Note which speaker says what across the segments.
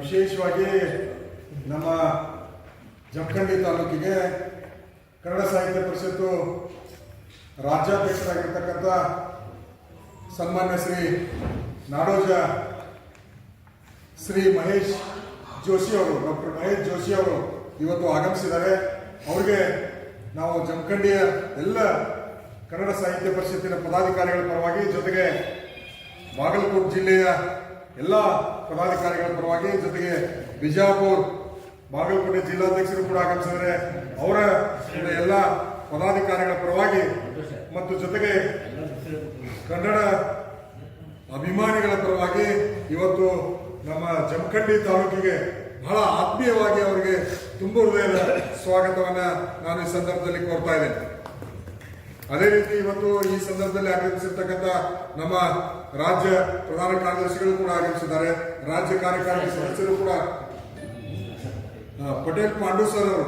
Speaker 1: ವಿಶೇಷವಾಗಿ ನಮ್ಮ ಜಮಖಂಡಿ ತಾಲೂಕಿಗೆ ಕನ್ನಡ ಸಾಹಿತ್ಯ ಪರಿಷತ್ತು ರಾಜ್ಯಾಧ್ಯಕ್ಷರಾಗಿರ್ತಕ್ಕಂಥ ಸನ್ಮಾನ್ಯ ಶ್ರೀ ನಾಡೋಜ ಶ್ರೀ ಮಹೇಶ್ ಜೋಶಿ ಅವರು, ಡಾಕ್ಟರ್ ಮಹೇಶ್ ಜೋಶಿ ಅವರು ಇವತ್ತು ಆಗಮಿಸಿದ್ದಾರೆ. ಅವರಿಗೆ ನಾವು ಜಮಖಂಡಿಯ ಎಲ್ಲ ಕನ್ನಡ ಸಾಹಿತ್ಯ ಪರಿಷತ್ತಿನ ಪದಾಧಿಕಾರಿಗಳ ಪರವಾಗಿ ಜೊತೆಗೆ ಬಾಗಲಕೋಟೆ ಜಿಲ್ಲೆಯ ಎಲ್ಲ ಪದಾಧಿಕಾರಿಗಳ ಪರವಾಗಿ ಜೊತೆಗೆ ಬಿಜಾಪುರ್, ಬಾಗಲಕೋಟೆ ಜಿಲ್ಲಾಧ್ಯಕ್ಷರು ಕೂಡ ಆಗಮಿಸಿದರೆ ಅವರ ಎಲ್ಲ ಪದಾಧಿಕಾರಿಗಳ ಪರವಾಗಿ ಮತ್ತು ಜೊತೆಗೆ ಕನ್ನಡ ಅಭಿಮಾನಿಗಳ ಪರವಾಗಿ ಇವತ್ತು ನಮ್ಮ ಜಮಖಂಡಿ ತಾಲೂಕಿಗೆ ಬಹಳ ಆತ್ಮೀಯವಾಗಿ ಅವರಿಗೆ ತುಂಬ ಹೃದಯದ ಸ್ವಾಗತವನ್ನು ನಾನು ಈ ಸಂದರ್ಭದಲ್ಲಿ ಕೋರ್ತಾ ಇದ್ದೇನೆ. ಅದೇ ರೀತಿ ಇವತ್ತು ಈ ಸಂದರ್ಭದಲ್ಲಿ ಆಗಮಿಸಿರ್ತಕ್ಕಂಥ ನಮ್ಮ ರಾಜ್ಯ ಪ್ರಧಾನ ಕಾರ್ಯದರ್ಶಿಗಳು ಕೂಡ ಆಗಮಿಸಿದ್ದಾರೆ. ರಾಜ್ಯ ಕಾರ್ಯಕಾರಿ ಸದಸ್ಯರು ಕೂಡ. ಪಟೇಲ್ ಪಾಂಡು ಸರ್ ಅವರು.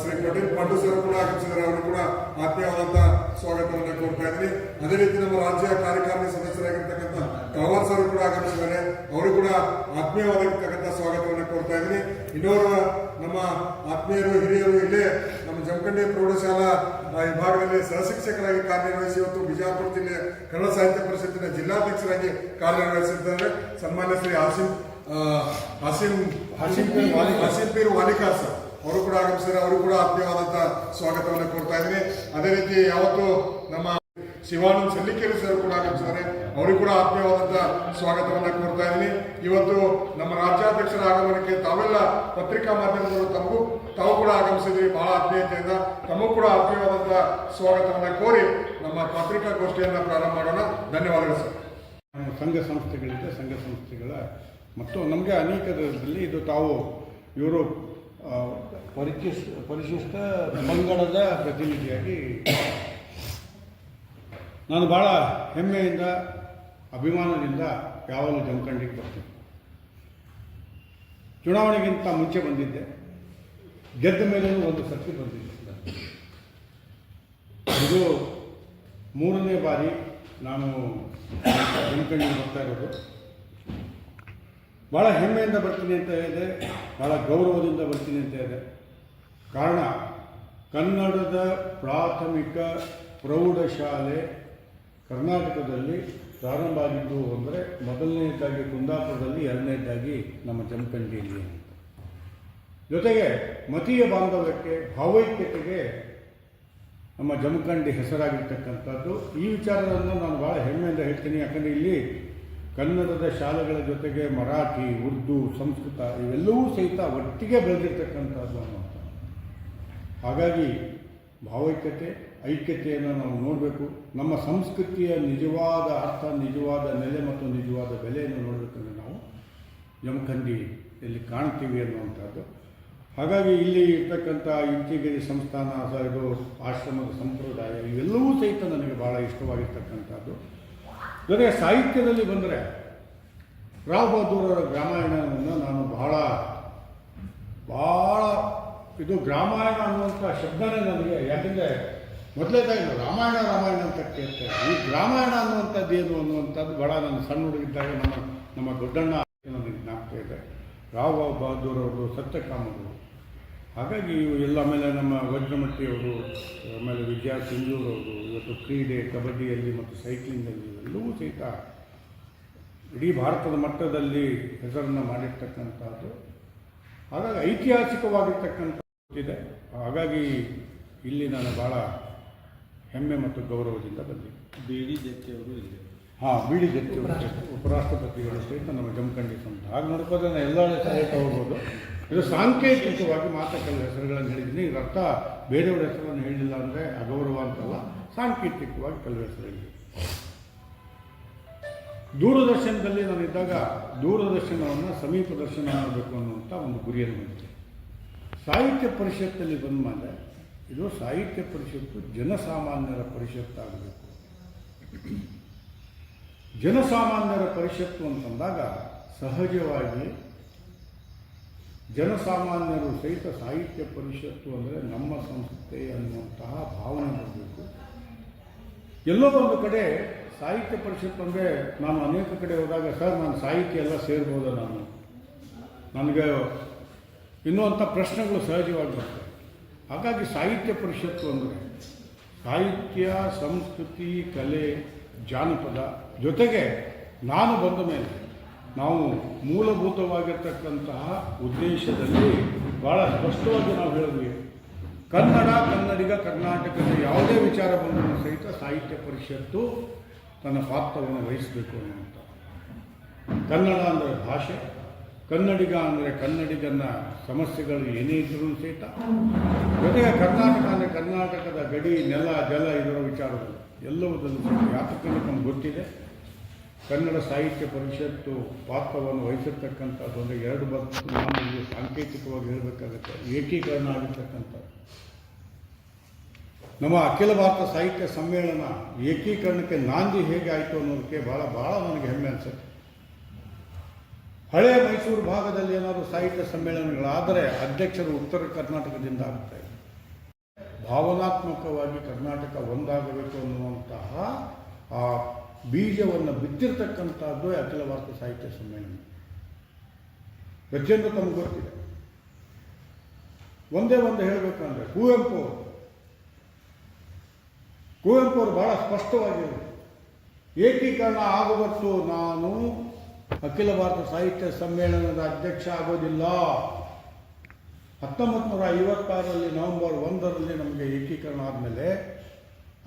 Speaker 1: ಶ್ರೀ ಪಟೇಲ್ ಪಾಂಡು ಸರ್ ಕೂಡ ಆಗಮಿಸಿದ್ದಾರೆ. ಅವರು ಕೂಡ ಆತ್ಮೀಯವಾದಂತಹ ಸ್ವಾಗತವನ್ನು ಕೋರ್ತಾ ಇದ್ದೀನಿ. ಅದೇ ರೀತಿ ನಮ್ಮ ರಾಜ್ಯ ಕಾರ್ಯಕಾರಿ ಸದಸ್ಯರಾಗಿರ್ತಕ್ಕಂಥ ತಳವಾರ್ ಸರ್ ಕೂಡ ಆಗಮಿಸಿದ್ದಾರೆ. ಅವರು ಕೂಡ ಆತ್ಮೀಯವಾಗಿರ್ತಕ್ಕಂಥ ಸ್ವಾಗತವನ್ನು ಕೊಡ್ತಾ ಇದ್ದೀನಿ. ಇನ್ನೋರು ನಮ್ಮ ಆತ್ಮೀಯರು, ಹಿರಿಯರು ಇಲ್ಲೇ ನಮ್ಮ ಜಮಖಂಡಿ ಪ್ರೌಢಶಾಲಾ ವಿಭಾಗದಲ್ಲಿ ಸಹಶಿಕ್ಷಕರಾಗಿ ಕಾರ್ಯನಿರ್ವಹಿಸಿ ಇವತ್ತು ಬಿಜಾಪುರ ಜಿಲ್ಲೆ ಕನ್ನಡ ಸಾಹಿತ್ಯ ಪರಿಷತ್ತಿನ ಜಿಲ್ಲಾಧ್ಯಕ್ಷರಾಗಿ ಕಾರ್ಯನಿರ್ವಹಿಸಿದ್ದಾರೆ. ಸನ್ಮಾನ್ಯ ಶ್ರೀ ಹಸಿಂ ಹಸಿಂ ವಾಲಿ ಹಸಿಂ ಪೀರ್ ವಾಲಿಕಾರ್ ಸರ್. ಅವರು ಕೂಡ ಆಗಮಿಸಿದ್ದಾರೆ. ಅವರು ಕೂಡ ಆತ್ಮೀಯವಾದಂಥ ಸ್ವಾಗತವನ್ನು ಕೊಡ್ತಾ ಇದ್ದೀನಿ. ಅದೇ ರೀತಿ ಯಾವತ್ತು ನಮ್ಮ ಶಿವಾನಂದ್ ಸಲ್ಲಿಕೇರಿ ಸರ್ ಕೂಡ ಆಗಮಿಸಿದ್ದಾರೆ. ಅವರಿಗೂ ಕೂಡ ಆತ್ಮೀಯವಾದಂತ ಸ್ವಾಗತವನ್ನು ಕೋರ್ತಾ ಇದ್ದೀನಿ. ಇವತ್ತು ನಮ್ಮ ರಾಜ್ಯಾಧ್ಯಕ್ಷರ ಆಗಮನಕ್ಕೆ ತಾವೆಲ್ಲ ಪತ್ರಿಕಾ ಮಾಧ್ಯಮದವರು ತಮಗೂ, ತಾವು ಕೂಡ ಆಗಮಿಸಿದ್ರಿ ಬಹಳ ಆತ್ಮೀಯತೆಯಿಂದ ತಮಗೂ ಕೂಡ ಆತ್ಮೀಯವಾದಂತ ಸ್ವಾಗತವನ್ನು ಕೋರಿ ನಮ್ಮ ಪತ್ರಿಕಾಗೋಷ್ಠಿಯನ್ನು ಪ್ರಾರಂಭ ಮಾಡೋಣ. ಧನ್ಯವಾದಗಳು ಸರ್.
Speaker 2: ಸಂಘ ಸಂಸ್ಥೆಗಳಿದೆ. ಸಂಘ ಸಂಸ್ಥೆಗಳ ಮತ್ತು ನಮಗೆ ಅನೇಕದಲ್ಲಿ ಇದು ತಾವು ಇವರು ಪರಿಶಿಷ್ಟ ಪರಿಶಿಷ್ಟ ಪಂಗಡದ ಪ್ರತಿನಿಧಿಯಾಗಿ ನಾನು ಭಾಳ ಹೆಮ್ಮೆಯಿಂದ, ಅಭಿಮಾನದಿಂದ ಯಾವಾಗಲೂ ಜಮಖಂಡಿಗೆ ಬರ್ತೀನಿ. ಚುನಾವಣೆಗಿಂತ ಮುಂಚೆ ಬಂದಿದ್ದೆ. ಗೆದ್ದ ಮೇಲೂ ಒಂದು ಸರ್ತಿ ಬಂದಿದ್ದೆ. ಇದು ಮೂರನೇ ಬಾರಿ ನಾನು ಜಮಖಂಡಿಗೆ ಬರ್ತಾ ಇರೋದು. ಭಾಳ ಹೆಮ್ಮೆಯಿಂದ ಬರ್ತೀನಿ ಅಂತ ಇದೆ ಭಾಳ ಗೌರವದಿಂದ ಬರ್ತೀನಿ ಅಂತ ಇದೆ ಕಾರಣ, ಕನ್ನಡದ ಪ್ರಾಥಮಿಕ ಪ್ರೌಢಶಾಲೆ ಕರ್ನಾಟಕದಲ್ಲಿ ಪ್ರಾರಂಭ ಆಗಿದ್ದು ಅಂದರೆ ಮೊದಲನೇದಾಗಿ ಕುಂದಾಪುರದಲ್ಲಿ ಎರಡನೇದಾಗಿ ನಮ್ಮ ಜಮಖಂಡಿಯಲ್ಲಿ. ಜೊತೆಗೆ ಮತೀಯ ಬಾಂಧವ್ಯಕ್ಕೆ, ಭಾವೈಕ್ಯತೆಗೆ ನಮ್ಮ ಜಮಖಂಡಿ ಹೆಸರಾಗಿರ್ತಕ್ಕಂಥದ್ದು. ಈ ವಿಚಾರವನ್ನು ನಾನು ಭಾಳ ಹೆಮ್ಮೆಯಿಂದ ಹೇಳ್ತೀನಿ. ಯಾಕಂದರೆ ಇಲ್ಲಿ ಕನ್ನಡದ ಶಾಲೆಗಳ ಜೊತೆಗೆ ಮರಾಠಿ, ಉರ್ದು, ಸಂಸ್ಕೃತ ಇವೆಲ್ಲವೂ ಸಹಿತ ಒಟ್ಟಿಗೆ ಬೆಳೆದಿರ್ತಕ್ಕಂಥದ್ದು ಅನ್ನುವಂಥ ಹಾಗಾಗಿ ಭಾವೈಕ್ಯತೆ ಐಕ್ಯತೆಯನ್ನು ನಾವು ನೋಡಬೇಕು. ನಮ್ಮ ಸಂಸ್ಕೃತಿಯ ನಿಜವಾದ ಅರ್ಥ, ನಿಜವಾದ ನೆಲೆ ಮತ್ತು ನಿಜವಾದ ಬೆಲೆಯನ್ನು ನೋಡಬೇಕಂದ್ರೆ ನಾವು ಜಮಖಂಡಿಯಲ್ಲಿ ಕಾಣ್ತೀವಿ ಅನ್ನುವಂಥದ್ದು. ಹಾಗಾಗಿ ಇಲ್ಲಿ ಇರ್ತಕ್ಕಂಥ ಇಂಚಿಗಿರಿ ಸಂಸ್ಥಾನ ಇದು ಆಶ್ರಮದ ಸಂಪ್ರದಾಯ ಇವೆಲ್ಲವೂ ಸಹಿತ ನನಗೆ ಭಾಳ ಇಷ್ಟವಾಗಿರ್ತಕ್ಕಂಥದ್ದು. ಜೊತೆಗೆ ಸಾಹಿತ್ಯದಲ್ಲಿ ಬಂದರೆ ರಾವ್ ಬಹದ್ದೂರವರ ಅವರ ರಾಮಾಯಣವನ್ನು ನಾನು ಬಹಳ ಭಾಳ ಇದು ಗ್ರಾಮಾಯಣ ಅನ್ನುವಂಥ ಶಬ್ದನೇ ನನಗೆ, ಯಾಕೆಂದರೆ ಮೊದಲೇದಾಗಿ ರಾಮಾಯಣ ರಾಮಾಯಣ ಅಂತ ಕೇಳ್ತೇವೆ ಈ ರಾಮಾಯಣ ಅನ್ನುವಂಥದ್ದು ಏನು ಅನ್ನುವಂಥದ್ದು ಬಹಳ ನನ್ನ ಸಣ್ಣ ಹುಡುಗಿದ್ದಾಗ ನಮ್ಮ ನಮ್ಮ ದೊಡ್ಡಣ್ಣ ನನಗೆ ಜ್ಞಾಪಕ ಇದೆ. ರಾವ್ ಬಹದ್ದೂರ್ ಅವರು ಸತ್ಯಕಾಮರು ಹಾಗಾಗಿ ಇವು ಎಲ್ಲ ಆಮೇಲೆ ನಮ್ಮ ವಜ್ರಮಟ್ಟಿಯವರು ಆಮೇಲೆ ವಿದ್ಯಾ ಸಿಂಧೂರವರು ಇವತ್ತು ಕ್ರೀಡೆ, ಕಬಡ್ಡಿಯಲ್ಲಿ ಮತ್ತು ಸೈಕ್ಲಿಂಗಲ್ಲಿ ಎಲ್ಲವೂ ಸಹಿತ ಇಡೀ ಭಾರತದ ಮಟ್ಟದಲ್ಲಿ ಹೆಸರನ್ನು ಮಾಡಿರ್ತಕ್ಕಂಥದ್ದು. ಹಾಗಾಗಿ ಐತಿಹಾಸಿಕವಾಗಿರ್ತಕ್ಕಂಥ ಇದೆ. ಹಾಗಾಗಿ ಇಲ್ಲಿ ನಾನು ಭಾಳ ಹೆಮ್ಮೆ ಮತ್ತು ಗೌರವದಿಂದ ಬಂದಿದ್ದೆ
Speaker 3: ಬೇಡಿ ಜೆಟ್ಟಿಯವರು ಇಲ್ಲಿ
Speaker 2: ಹಾಂ ಬಿಡಿ ಜೊತೆ ಉಪರಾಷ್ಟ್ರಪತಿಗಳು ಸಹಿತ ನಮ್ಮ ಜಮಖಂಡಿ ಸಂತ ಹಾಗೆ ನೋಡ್ಕೋದ್ರೆ ಎಲ್ಲ ಸಹಿತ ಹೋಗ್ಬೋದು. ಇದು ಸಾಂಕೇತಿಕವಾಗಿ ಮಾತ್ರ ಕೆಲವು ಹೆಸರುಗಳನ್ನು ಹೇಳಿದ್ದೀನಿ. ಇದರ ಅರ್ಥ ಬೇರೆಯವರ ಹೆಸರನ್ನು ಹೇಳಿಲ್ಲ ಅಂದರೆ ಅಗೌರವ ಅಂತಲ್ಲ ಸಾಂಕೇತಿಕವಾಗಿ ಕೆಲವು ಹೆಸರು ಹೇಳಿದೆ ದೂರದರ್ಶನದಲ್ಲಿ ನಾನಿದ್ದಾಗ ದೂರದರ್ಶನವನ್ನು ಸಮೀಪ ದರ್ಶನ ಮಾಡಬೇಕು ಅನ್ನುವಂಥ ಒಂದು ಗುರಿಯನ್ನು ಹೊಂದಿದೆ ಸಾಹಿತ್ಯ ಪರಿಷತ್ತಲ್ಲಿ ಬಂದ ಮೇಲೆ ಇದು ಸಾಹಿತ್ಯ ಪರಿಷತ್ತು, ಜನಸಾಮಾನ್ಯರ ಪರಿಷತ್ತಾಗಬೇಕು ಜನಸಾಮಾನ್ಯರ ಪರಿಷತ್ತು ಅಂತಂದಾಗ ಸಹಜವಾಗಿ ಜನಸಾಮಾನ್ಯರು ಸಹಿತ ಸಾಹಿತ್ಯ ಪರಿಷತ್ತು ಅಂದರೆ ನಮ್ಮ ಸಂಸ್ಥೆ ಅನ್ನುವಂತಹ ಭಾವನೆ ಬರಬೇಕು. ಎಲ್ಲೋ ಒಂದು ಕಡೆ ಸಾಹಿತ್ಯ ಪರಿಷತ್ತು ಅಂದರೆ ನಾನು ಅನೇಕ ಕಡೆ ಹೋದಾಗ, ಸರ್, ನಾನು ಸಾಹಿತ್ಯ ಎಲ್ಲ ಸೇರ್ಬೋದ ನಾನು? ನನಗೆ ಇನ್ನುವಂಥ ಪ್ರಶ್ನೆಗಳು ಸಹಜವಾಗಿ ಬರ್ತವೆ. ಹಾಗಾಗಿ ಸಾಹಿತ್ಯ ಪರಿಷತ್ತು ಅಂದರೆ ಸಾಹಿತ್ಯ, ಸಂಸ್ಕೃತಿ, ಕಲೆ, ಜಾನಪದ ಜೊತೆಗೆ ನಾನು ಬಂದ ಮೇಲೆ ನಾವು ಮೂಲಭೂತವಾಗಿರ್ತಕ್ಕಂತಹ ಉದ್ದೇಶದಲ್ಲಿ ಭಾಳ ಸ್ಪಷ್ಟವಾಗಿ ನಾವು ಹೇಳಿದ್ವಿ ಕನ್ನಡ, ಕನ್ನಡಿಗ, ಕರ್ನಾಟಕದ ಯಾವುದೇ ವಿಚಾರ ಬಂದರೂ ಸಹಿತ ಸಾಹಿತ್ಯ ಪರಿಷತ್ತು ತನ್ನ ಪಾತ್ರವನ್ನು ವಹಿಸಬೇಕು ಅನ್ನುವಂಥ ಕನ್ನಡ ಅಂದರೆ ಭಾಷೆ ಕನ್ನಡಿಗ ಅಂದರೆ ಕನ್ನಡಿಗನ ಸಮಸ್ಯೆಗಳು ಏನೇ ಇದ್ದರೂ ಸಹಿತ. ಜೊತೆಗೆ ಕರ್ನಾಟಕ ಅಂದರೆ ಕರ್ನಾಟಕದ ಗಡಿ, ನೆಲ, ಜಲ ಇದರ ವಿಚಾರಗಳು ಎಲ್ಲವುದನ್ನು ಯಾತಕ್ಕಂತ ನಮ್ಗೆ ಗೊತ್ತಿದೆ? ಕನ್ನಡ ಸಾಹಿತ್ಯ ಪರಿಷತ್ತು ಪಾತ್ರವನ್ನು ವಹಿಸಿರ್ತಕ್ಕಂಥದ್ದು ಎರಡು ಬಗ್ಗೆ ನಾನು ಸಾಂಕೇತಿಕವಾಗಿ ಹೇಳಬೇಕಾಗುತ್ತೆ, ಏಕೀಕರಣ ಆಗಿರ್ತಕ್ಕಂಥದ್ದು. ನಮ್ಮ ಅಖಿಲ ಭಾರತ ಸಾಹಿತ್ಯ ಸಮ್ಮೇಳನ ಏಕೀಕರಣಕ್ಕೆ ನಾಂದಿ ಹೇಗೆ ಆಯಿತು ಅನ್ನೋದಕ್ಕೆ ಭಾಳ ಭಾಳ ನನಗೆ ಹೆಮ್ಮೆ ಅನಿಸುತ್ತೆ. ಹಳೆಯ ಮೈಸೂರು ಭಾಗದಲ್ಲಿ ಏನಾದರೂ ಸಾಹಿತ್ಯ ಸಮ್ಮೇಳನಗಳಾದರೆ ಅಧ್ಯಕ್ಷರು ಉತ್ತರ ಕರ್ನಾಟಕದಿಂದ ಆಗ್ತಾರೆ ಭಾವನಾತ್ಮಕವಾಗಿ ಕರ್ನಾಟಕ ಒಂದಾಗಬೇಕು ಅನ್ನುವಂತಹ ಆ ಬೀಜವನ್ನು ಬಿತ್ತಿರ್ತಕ್ಕಂಥದ್ದು ಅಖಿಲ ಭಾರತ ಸಾಹಿತ್ಯ ಸಮ್ಮೇಳನ. ಪ್ರತಿಯೊಂದು ತಮಗೆ ಗೊತ್ತಿದೆ. ಒಂದೇ ಒಂದು ಹೇಳಬೇಕಂದ್ರೆ ಕುವೆಂಪು ಅವರು ಕುವೆಂಪು ಅವರು ಬಹಳ ಸ್ಪಷ್ಟವಾಗಿರು ಏಕೀಕರಣ ಆಗುವತ್ತು ನಾನು ಅಖಿಲ ಭಾರತ ಸಾಹಿತ್ಯ ಸಮ್ಮೇಳನದ ಅಧ್ಯಕ್ಷ ಆಗೋದಿಲ್ಲ. ಹತ್ತೊಂಬತ್ತು ನೂರ ಐವತ್ತಾರರಲ್ಲಿ ನವೆಂಬರ್ ಒಂದರಲ್ಲಿ ನಮಗೆ ಏಕೀಕರಣ ಆದಮೇಲೆ,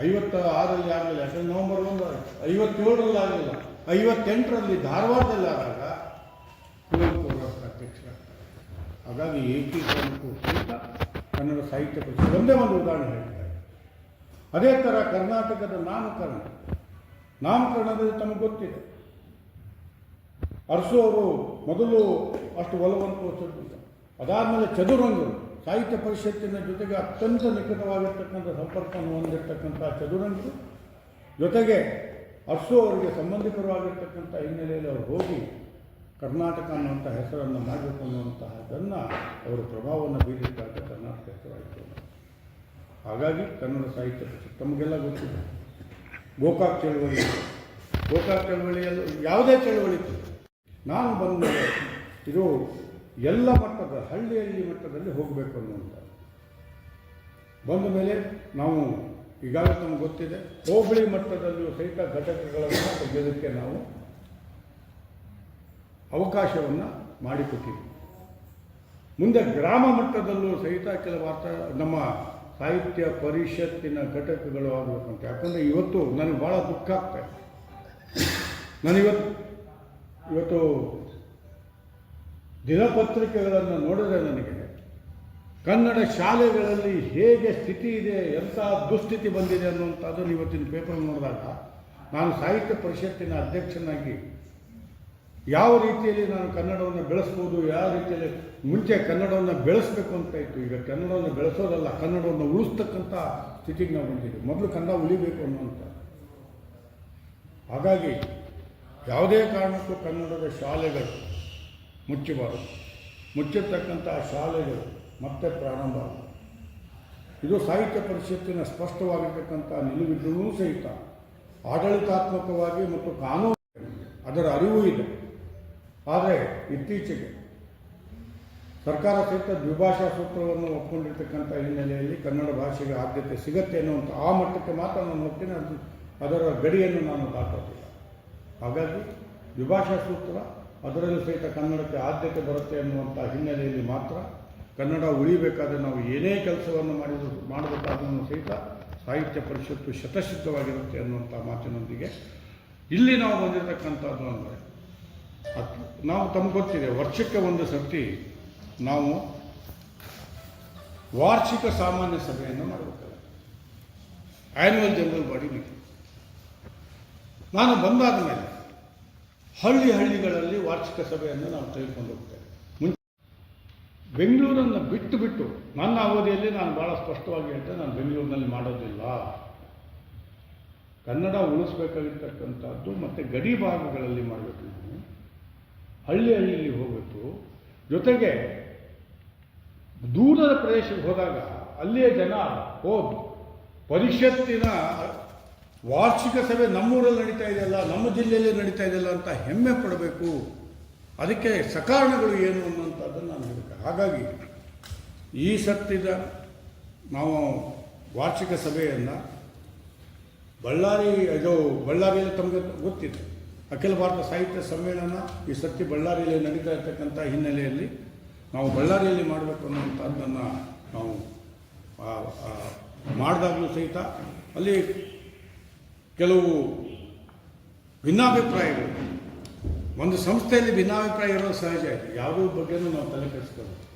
Speaker 2: ಐವತ್ತ ಆರಲ್ಲಿ ಆಗಲಿಲ್ಲ ಯಾಕಂದರೆ ನವೆಂಬರ್ ಒಂದು, ಐವತ್ತೇಳರಲ್ಲಿ ಆಗಲಿಲ್ಲ. ಐವತ್ತೆಂಟರಲ್ಲಿ ಧಾರವಾಡದಲ್ಲಿ ಆದಾಗ ಕುವೆಂಪು ಅಧ್ಯಕ್ಷರಾಗ್ತಾರೆ. ಹಾಗಾಗಿ ಏಕೀಕರಣಕ್ಕೂ ಸಹಿತ ಕನ್ನಡ ಸಾಹಿತ್ಯ ಪರಿಷತ್ ಒಂದೇ ಒಂದು ಉದಾಹರಣೆ ಹೇಳ್ತಾರೆ. ಅದೇ ಥರ ಕರ್ನಾಟಕದ ನಾಮಕರಣ. ನಾಮಕರಣದಲ್ಲಿ ತಮಗೆ ಗೊತ್ತಿದೆ. ಅರಸು ಅವರು ಮೊದಲು ಅಷ್ಟು ಒಲವನ್ನು ತೋರಿಸಿರ್ಲಿಲ್ಲ ಅದಾದಮೇಲೆ ಚದುರಂಗರು ಸಾಹಿತ್ಯ ಪರಿಷತ್ತಿನ ಜೊತೆಗೆ ಅತ್ಯಂತ ನಿಕಟವಾಗಿರ್ತಕ್ಕಂಥ ಸಂಪರ್ಕವನ್ನು ಹೊಂದಿರತಕ್ಕಂಥ ಚದುರಂಗರು, ಜೊತೆಗೆ ಅರಸು ಅವರಿಗೆ ಸಂಬಂಧಿಕರವಾಗಿರ್ತಕ್ಕಂಥ ಹಿನ್ನೆಲೆಯಲ್ಲಿ ಅವರು ಹೋಗಿ ಕರ್ನಾಟಕ ಅನ್ನುವಂಥ ಹೆಸರನ್ನು ಮಾಡಬೇಕು ಅವರು ಪ್ರಭಾವವನ್ನು ಬೀರಿದ್ದಾಗ ಕರ್ನಾಟಕ ಹೆಸರಾಯಿತು. ಹಾಗಾಗಿ ಕನ್ನಡ ಸಾಹಿತ್ಯ ಪರಿಷತ್, ತಮಗೆಲ್ಲ ಗೊತ್ತಿದೆ. ಗೋಕಾಕ್ ಚಳವಳಿ. ಗೋಕಾಕ್ ಚಳವಳಿಯಲ್ಲೂ ಯಾವುದೇ ಚಳವಳಿ. ನಾನು ಬಂದ ಇದು ಎಲ್ಲ ಮಟ್ಟದ ಹಳ್ಳಿ ಹಳ್ಳಿ ಮಟ್ಟದಲ್ಲಿ ಹೋಗಬೇಕು ಅನ್ನುವಂಥ ಬಂದ ಮೇಲೆ ನಾವು ಈಗಾಗಲೇ ನಮ್ಗೆ ಗೊತ್ತಿದೆ, ಹೋಬಳಿ ಮಟ್ಟದಲ್ಲಿಯೂ ಸಹಿತ ಘಟಕಗಳನ್ನು ತೆಗೆಯೋದಕ್ಕೆ ನಾವು ಅವಕಾಶವನ್ನು ಮಾಡಿಕೊಟ್ಟಿದ್ವಿ ಮುಂದೆ ಗ್ರಾಮ ಮಟ್ಟದಲ್ಲೂ ಸಹಿತ ಕೆಲವು ವಾರ್ತಾ, ನಮ್ಮ ಸಾಹಿತ್ಯ ಪರಿಷತ್ತಿನ ಘಟಕಗಳು ಆಗಬೇಕಂತ ಯಾಕಂದರೆ ಇವತ್ತು ನನಗೆ ಭಾಳ ದುಃಖ ಆಗ್ತಾ ಇದೆ. ನಾನಿವತ್ತು ಇವತ್ತು ದಿನಪತ್ರಿಕೆಗಳನ್ನು ನೋಡಿದ್ರೆ ನನಗೆ ಕನ್ನಡ ಶಾಲೆಗಳಲ್ಲಿ ಹೇಗೆ ಸ್ಥಿತಿ ಇದೆ, ಎಂಥ ದುಸ್ಥಿತಿ ಬಂದಿದೆ ಅನ್ನುವಂಥದ್ದನ್ನು ಇವತ್ತಿನ ಪೇಪರ್ ನೋಡಿದಾಗ ನಾನು ಸಾಹಿತ್ಯ ಪರಿಷತ್ತಿನ ಅಧ್ಯಕ್ಷನಾಗಿ ಯಾವ ರೀತಿಯಲ್ಲಿ ನಾನು ಕನ್ನಡವನ್ನು ಬೆಳೆಸ್ಬೋದು, ಯಾವ ರೀತಿಯಲ್ಲಿ ಮುಂಚೆ ಕನ್ನಡವನ್ನು ಬೆಳೆಸಬೇಕು ಅಂತ ಇತ್ತು, ಈಗ ಕನ್ನಡವನ್ನು ಬೆಳೆಸೋದಲ್ಲ, ಕನ್ನಡವನ್ನು ಉಳಿಸ್ತಕ್ಕಂಥ ಸ್ಥಿತಿಗೆ ನಾವು ಬಂದಿದ್ದೀವಿ. ಮೊದಲು ಕನ್ನಡ ಉಳಿಬೇಕು ಅನ್ನುವಂಥ. ಹಾಗಾಗಿ ಯಾವುದೇ ಕಾರಣಕ್ಕೂ ಕನ್ನಡದ ಶಾಲೆಗಳು ಮುಚ್ಚಬಾರದು. ಮುಚ್ಚಿರ್ತಕ್ಕಂಥ ಶಾಲೆಗಳು ಮತ್ತೆ ಪ್ರಾರಂಭ. ಇದು ಸಾಹಿತ್ಯ ಪರಿಷತ್ತಿನ ಸ್ಪಷ್ಟವಾಗಿರ್ತಕ್ಕಂಥ ನಿಲುವಿದ್ರೂ ಸಹಿತ ಆಡಳಿತಾತ್ಮಕವಾಗಿ ಮತ್ತು ಕಾನೂನು ಅದರ ಅರಿವು ಇದೆ. ಆದರೆ ಇತ್ತೀಚೆಗೆ ಸರ್ಕಾರ ಸಹಿತ ದ್ವಿಭಾಷಾ ಸೂತ್ರವನ್ನು ಒಪ್ಪಿಕೊಂಡಿರ್ತಕ್ಕಂಥ ಹಿನ್ನೆಲೆಯಲ್ಲಿ ಕನ್ನಡ ಭಾಷೆಗೆ ಆದ್ಯತೆ ಸಿಗತ್ತೆ ಅನ್ನುವಂಥ ಆ ಮಟ್ಟಕ್ಕೆ ಮಾತ್ರ ನಾನು ಹೋಗ್ತೀನಿ ಅದು ಅದರ ಗಡಿಯನ್ನು ನಾನು ದಾಟೋದಿಲ್ಲ. ಹಾಗಾಗಿ ವಿಭಾಷಾ ಸೂತ್ರ ಅದರಲ್ಲೂ ಸಹಿತ ಕನ್ನಡಕ್ಕೆ ಆದ್ಯತೆ ಬರುತ್ತೆ ಅನ್ನುವಂಥ ಹಿನ್ನೆಲೆಯಲ್ಲಿ ಮಾತ್ರ ಕನ್ನಡ ಉಳಿಬೇಕಾದ್ರೆ ನಾವು ಏನೇ ಕೆಲಸವನ್ನು ಮಾಡಿದ್ರು ಮಾಡಬೇಕಾದ್ರೂ ಸಹಿತ ಸಾಹಿತ್ಯ ಪರಿಷತ್ತು ಶತಶುದ್ಧವಾಗಿರುತ್ತೆ ಅನ್ನುವಂಥ ಮಾತಿನೊಂದಿಗೆ ಇಲ್ಲಿ ನಾವು ಬಂದಿರತಕ್ಕಂಥದ್ದು ಅಂದರೆ ನಾವು ತಮ್ಗೆ ಗೊತ್ತಿದೆ, ವರ್ಷಕ್ಕೆ ಒಂದು ಸರ್ತಿ ನಾವು ವಾರ್ಷಿಕ ಸಾಮಾನ್ಯ ಸಭೆಯನ್ನು ಮಾಡಬೇಕಾಗುತ್ತೆ. ಆ್ಯನ್ಯುವಲ್ ಜನರಲ್ ಬಾಡಿ ಮೀಟಿಂಗ್ ನಾನು ಬಂದಾದ ಮೇಲೆ ಹಳ್ಳಿ ಹಳ್ಳಿಗಳಲ್ಲಿ ವಾರ್ಷಿಕ ಸಭೆಯನ್ನು ನಾವು ತೆಗೆದುಕೊಂಡು ಹೋಗ್ತೇವೆ. ಮುಂಚೆ ಬೆಂಗಳೂರನ್ನು ಬಿಟ್ಟು ಬಿಟ್ಟು ನನ್ನ ಅವಧಿಯಲ್ಲಿ ನಾನು ಭಾಳ ಸ್ಪಷ್ಟವಾಗಿ ಹೇಳ್ತೇನೆ, ನಾನು ಬೆಂಗಳೂರಿನಲ್ಲಿ ಮಾಡೋದಿಲ್ಲ. ಕನ್ನಡ ಉಳಿಸ್ಬೇಕಾಗಿರ್ತಕ್ಕಂಥದ್ದು ಮತ್ತು ಗಡಿ ಭಾಗಗಳಲ್ಲಿ ಮಾಡಬೇಕು ನಾವು ಹಳ್ಳಿ ಹಳ್ಳಿಯಲ್ಲಿ ಹೋಗಬೇಕು. ಜೊತೆಗೆ ದೂರದ ಪ್ರದೇಶಕ್ಕೆ ಹೋದಾಗ ಅಲ್ಲಿಯ ಜನ ಹೋಗಿ, ಪರಿಷತ್ತಿನ ವಾರ್ಷಿಕ ಸಭೆ ನಮ್ಮೂರಲ್ಲಿ ನಡೀತಾ ಇದೆಯಲ್ಲ, ನಮ್ಮ ಜಿಲ್ಲೆಯಲ್ಲಿ ನಡೀತಾ ಇದೆಯಲ್ಲ ಅಂತ ಹೆಮ್ಮೆ ಪಡಬೇಕು. ಅದಕ್ಕೆ ಸಕಾರಣಗಳು ಏನು ಅನ್ನುವಂಥದ್ದನ್ನು ನಾನು ಹೇಳ್ತೇನೆ ಹಾಗಾಗಿ ಈ ಸತ್ತಿದ ನಾವು ವಾರ್ಷಿಕ ಸಭೆಯನ್ನು ಬಳ್ಳಾರಿ, ಇದು ಬಳ್ಳಾರಿಯಲ್ಲಿ ತಮಗೆ ಗೊತ್ತಿದೆ. ಅಖಿಲ ಭಾರತ ಸಾಹಿತ್ಯ ಸಮ್ಮೇಳನ ಈ ಸತ್ತಿ ಬಳ್ಳಾರಿಯಲ್ಲಿ ನಡೀತಾ ಇರ್ತಕ್ಕಂಥ ಹಿನ್ನೆಲೆಯಲ್ಲಿ ನಾವು ಬಳ್ಳಾರಿಯಲ್ಲಿ ಮಾಡಬೇಕು ಅನ್ನುವಂಥದ್ದನ್ನು ನಾವು ಮಾಡಿದಾಗಲೂ ಸಹಿತ ಅಲ್ಲಿ ಕೆಲವು ಭಿನ್ನಾಭಿಪ್ರಾಯಗಳು. ಒಂದು ಸಂಸ್ಥೆಯಲ್ಲಿ ಭಿನ್ನಾಭಿಪ್ರಾಯ ಇರೋದು ಸಹಜ. ಆಯಿತು ಯಾವುದ್ರ ಬಗ್ಗೆನೂ ನಾವು ತಲೆ ಕೆಡಿಸ್ಕೋಬೇಕು